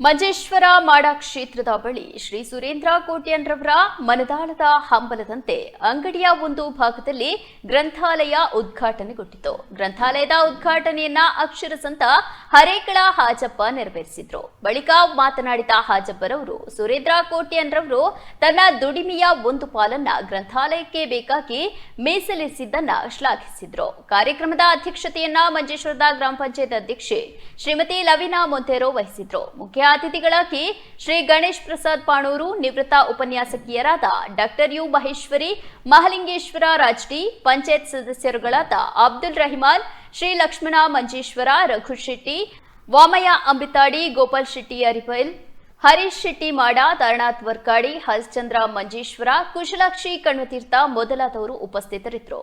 ಮಂಜೇಶ್ವರ ಮಾಡ ಕ್ಷೇತ್ರದ ಬಳಿ ಶ್ರೀ ಸುರೇಂದ್ರ ಕೋಟ್ಯನ್ರವರ ಮನದಾಳದ ಹಂಬಲದಂತೆ ಅಂಗಡಿಯ ಒಂದು ಭಾಗದಲ್ಲಿ ಗ್ರಂಥಾಲಯ ಉದ್ಘಾಟನೆಗೊಂಡಿತು. ಗ್ರಂಥಾಲಯದ ಉದ್ಘಾಟನೆಯನ್ನ ಅಕ್ಷರ ಸಂತ ಹರೇಕಳ ಹಾಜಪ್ಪ ನೆರವೇರಿಸಿದ್ರು. ಬಳಿಕ ಮಾತನಾಡಿದ ಹಾಜಪ್ಪರವರು, ಸುರೇಂದ್ರ ಕೋಟ್ಯನ್ರವರು ತನ್ನ ದುಡಿಮೆಯ ಒಂದು ಪಾಲನ್ನ ಗ್ರಂಥಾಲಯಕ್ಕೆ ಬೇಕಾಗಿ ಮೀಸಲಿಸಿದ್ದನ್ನ ಶ್ಲಾಘಿಸಿದ್ರು. ಕಾರ್ಯಕ್ರಮದ ಅಧ್ಯಕ್ಷತೆಯನ್ನ ಮಂಜೇಶ್ವರದ ಗ್ರಾಮ ಪಂಚಾಯತ್ ಅಧ್ಯಕ್ಷೆ ಶ್ರೀಮತಿ ಲವಿನಾ ಮೊಂತೇರೋ ವಹಿಸಿದ್ರು. ಮುಖ್ಯ ಅತಿಥಿಗಳಾಗಿ ಶ್ರೀ ಗಣೇಶ್ ಪ್ರಸಾದ್ ಪಾಣೂರು ನಿವೃತ್ತ ಉಪನ್ಯಾಸಕಿಯರಾದ ಡಾಕ್ಟರ್ ಯು ಮಹೇಶ್ವರಿ, ಮಹಲಿಂಗೇಶ್ವರ ರಾಜ್ಡಿ, ಪಂಚಾಯತ್ ಸದಸ್ಯರುಗಳಾದ ಅಬ್ದುಲ್ ರಹಿಮಾನ್, ಶ್ರೀ ಲಕ್ಷ್ಮಣ ಮಂಜೇಶ್ವರ, ರಘು ಶೆಟ್ಟಿ, ವಾಮಯ್ಯ ಅಂಬಿತಾಡಿ, ಗೋಪಾಲ್ ಶೆಟ್ಟಿ ಅರಿಪೈಲ್ ಹರೀಶ್ ಶೆಟ್ಟಿ ಮಾಡ ತಾರನಾಥ್ ವರ್ಕಾಡಿ, ಹರಿಶ್ಚಂದ್ರ ಮಂಜೇಶ್ವರ, ಕುಶಲಾಕ್ಷಿ ಕಣ್ವತೀರ್ಥ ಮೊದಲಾದವರು ಉಪಸ್ಥಿತರಿದ್ದರು.